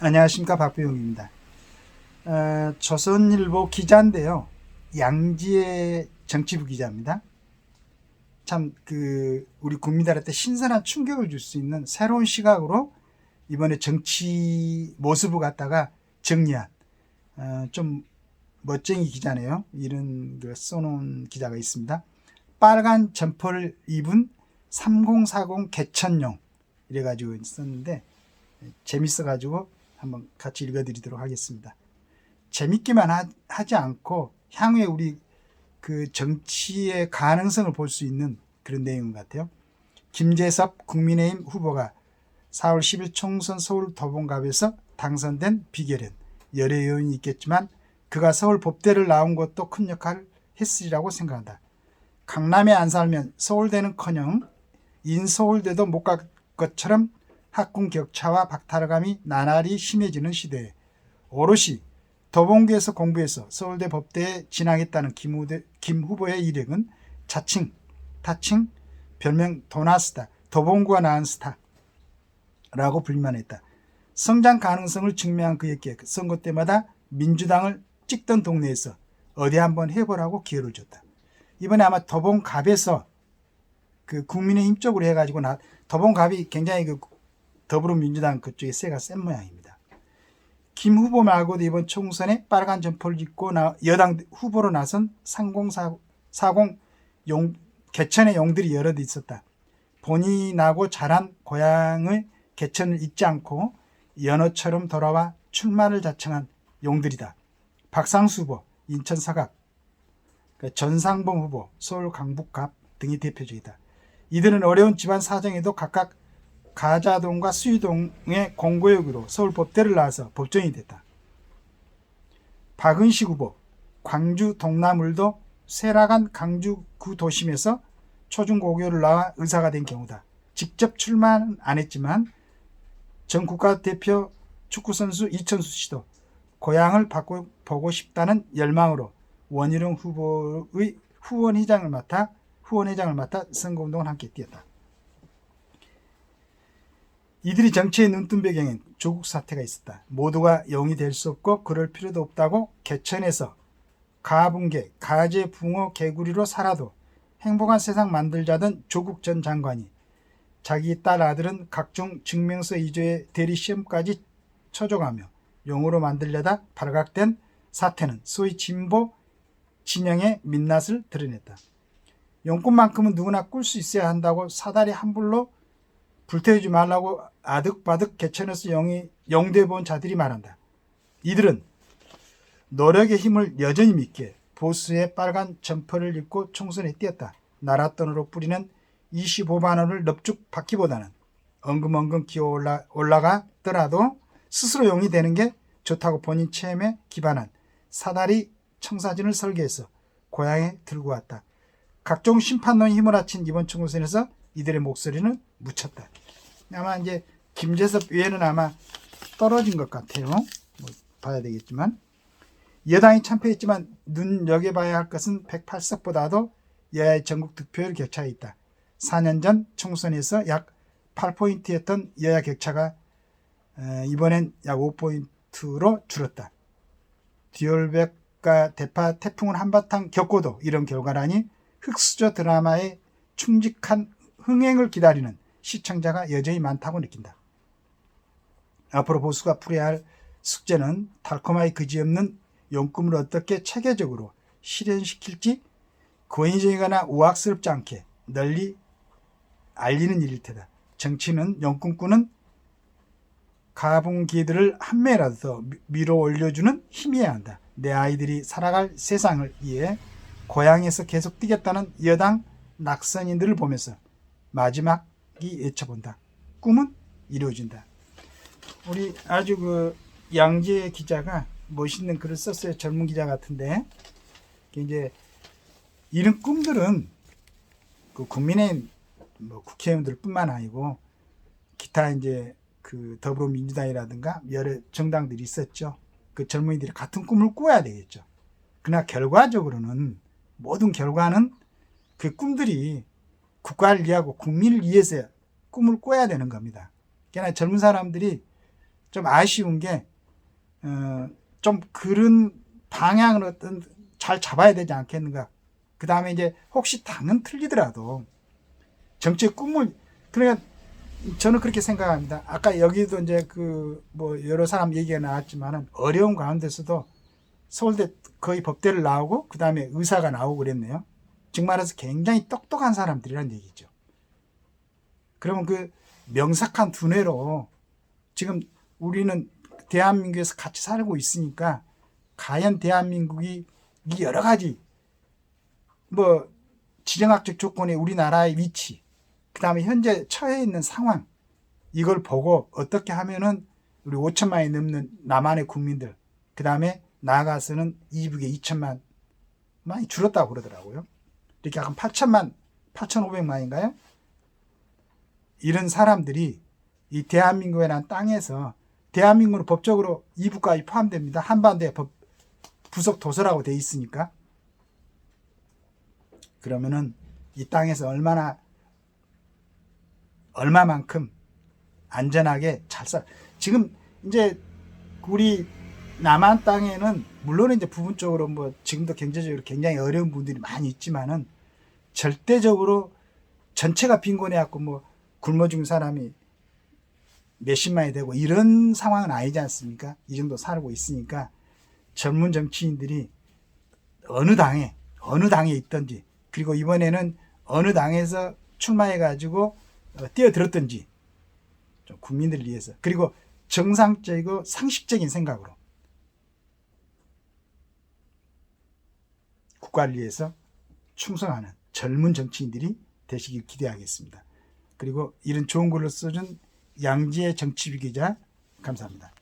안녕하십니까 박부용입니다. 어, 조선일보 기자인데요. 양지의 정치부 기자입니다. 참 그 우리 국민들한테 신선한 충격을 줄 수 있는 새로운 시각으로 이번에 정치 모습을 갖다가 정리한 어, 좀 멋쟁이 기자네요. 이런 그 써놓은 기자가 있습니다. 빨간 점퍼를 입은 3040 개천용 이래가지고 썼는데 재밌어가지고 한번 같이 읽어드리도록 하겠습니다. 재밌기만 하, 하지 않고 향후에 우리 그 정치의 가능성을 볼 수 있는 그런 내용 같아요. 김재섭 국민의힘 후보가 4월 10일 총선 서울 도봉갑에서 당선된 비결은 여러 요인이 있겠지만 그가 서울 법대를 나온 것도 큰 역할을 했으리라고 생각한다. 강남에 안 살면 서울대는커녕 인서울대도 못 갈 것처럼 학군 격차와 박탈감이 나날이 심해지는 시대에 오롯이 도봉구에서 공부해서 서울대 법대에 진학했다는 김, 후대, 김 후보의 이력은 자칭, 타칭, 별명 도나스타, 도봉구가 낳은 스타라고 불만했다. 성장 가능성을 증명한 그에게 선거 때마다 민주당을 찍던 동네에서 어디 한번 해보라고 기회를 줬다. 이번에 아마 도봉갑에서 그 국민의힘 쪽으로 해가지고 나 도봉갑이 굉장히 그 더불어민주당 그쪽에 세가 센 모양입니다. 김 후보 말고도 이번 총선에 빨간 점퍼를 입고 나, 여당 후보로 나선 3040 용, 개천의 용들이 여럿 있었다. 본인이 나고 자란 고향의 개천을 잊지 않고 연어처럼 돌아와 출마를 자청한 용들이다. 박상수 후보, 인천 사갑, 그 전상봉 후보, 서울 강북갑 등이 대표적이다. 이들은 어려운 집안 사정에도 각각 가자동과 수유동의 공고역으로 서울 법대를 나와서 법정이 됐다. 박은식 후보, 광주 동남을도 세라간 강주 구 도심에서 초중고교를 나와 의사가 된 경우다. 직접 출마는 안 했지만 전 국가대표 축구선수 이천수 씨도 고향을 바꿔 보고 싶다는 열망으로 원희룡 후보의 후원회장을 맡아 후원회장을 맡아 선거운동을 함께 뛰었다. 이들이 정치의 눈뜬 배경엔 조국 사태가 있었다. 모두가 영이 될 수 없고 그럴 필요도 없다고 개천에서 가붕개, 가재, 붕어, 개구리로 살아도 행복한 세상 만들자던 조국 전 장관이 자기 딸 아들은 각종 증명서 이조의 대리 시험까지 쳐줘가며 용으로 만들려다 발각된 사태는 소위 진보 진영의 민낯을 드러냈다. 용꿈만큼은 누구나 꿀 수 있어야 한다고 사다리 한 불로 불태우지 말라고 아득바득 개천에서 영이 영돼 본 자들이 말한다. 이들은 노력의 힘을 여전히 믿게 보수의 빨간 점퍼를 입고 총선에 뛰었다. 나랏돈으로 뿌리는 25만 원을 넙죽 받기보다는 엉금엉금 기어 올라, 올라가더라도 스스로 용이 되는 게 좋다고 본인 체험에 기반한 사다리 청사진을 설계해서 고향에 들고 왔다. 각종 심판론이 힘을 합친 이번 총선에서 이들의 목소리는 묻혔다. 아마 이제 김재섭 위에는 아마 떨어진 것 같아요. 뭐 봐야 되겠지만 여당이 참패했지만 눈여겨봐야 할 것은 108석보다도 여야의 전국 득표율 격차가 있다. 4년 전 총선에서 약 8포인트였던 여야 격차가 이번엔 약 5포인트로 줄었다. 듀얼백과 대파 태풍을 한바탕 겪고도 이런 결과라니 흑수저 드라마의 충직한 흥행을 기다리는 시청자가 여전히 많다고 느낀다. 앞으로 보수가 풀어야 할 숙제는 달콤하게 그지없는 용꿈을 어떻게 체계적으로 실현시킬지 권위적이거나 우악스럽지 않게 널리 알리는 일일 테다. 정치는 용꿈꾸는 가붕기들을 한 매라도 더 밀어 올려주는 힘이어야 한다. 내 아이들이 살아갈 세상을 위해 고향에서 계속 뛰겠다는 여당 낙선인들을 보면서 마지막 이 외쳐본다. 꿈은 이루어진다. 우리 아주 그 양재 기자가 멋있는 글을 썼어요. 젊은 기자 같은데. 이제 이런 꿈들은 그 국민의 뭐 국회의원들뿐만 아니고 기타 이제 그 더불어민주당이라든가 여러 정당들이 있었죠. 그 젊은이들이 같은 꿈을 꾸어야 되겠죠. 그러나 결과적으로는 모든 결과는 그 꿈들이 국가를 위하고 국민을 위해서 꿈을 꿔야 되는 겁니다. 그러나 젊은 사람들이 좀 아쉬운 게, 어, 좀 그런 방향을 어떤 잘 잡아야 되지 않겠는가. 그 다음에 이제 혹시 당은 틀리더라도 정치의 꿈을, 그러니까 저는 그렇게 생각합니다. 아까 여기도 이제 그 뭐 여러 사람 얘기가 나왔지만은 어려운 가운데서도 서울대 거의 법대를 나오고 그 다음에 의사가 나오고 그랬네요. 즉 말해서 굉장히 똑똑한 사람들이란 얘기죠. 그러면 그 명석한 두뇌로 지금 우리는 대한민국에서 같이 살고 있으니까 과연 대한민국이 이 여러 가지 뭐 지정학적 조건의 우리나라의 위치, 그 다음에 현재 처해 있는 상황, 이걸 보고 어떻게 하면은 우리 5천만이 넘는 남한의 국민들, 그 다음에 나아가서는 이북에 2천만 많이 줄었다고 그러더라고요. 이렇게 한 8천만, 8,500만인가요? 이런 사람들이 이 대한민국이라는 땅에서 대한민국은 법적으로 이북까지 포함됩니다. 한반도에 법, 부속 도서라고 돼 있으니까. 그러면은 이 땅에서 얼마나 얼마만큼 안전하게 잘 살. 지금 이제 우리 남한 땅에는 물론 이제 부분적으로 뭐 지금도 경제적으로 굉장히 어려운 분들이 많이 있지만은 절대적으로 전체가 빈곤해갖고 뭐 굶어 죽은 사람이 몇십만이 되고 이런 상황은 아니지 않습니까? 이 정도 살고 있으니까 젊은 정치인들이 어느 당에 어느 당에 있든지 그리고 이번에는 어느 당에서 출마해 가지고 어, 뛰어들었든지 좀 국민들을 위해서 그리고 정상적이고 상식적인 생각으로 국가를 위해서 충성하는 젊은 정치인들이 되시길 기대하겠습니다. 그리고 이런 좋은 글을 써준 양지의 정치비 기자 감사합니다.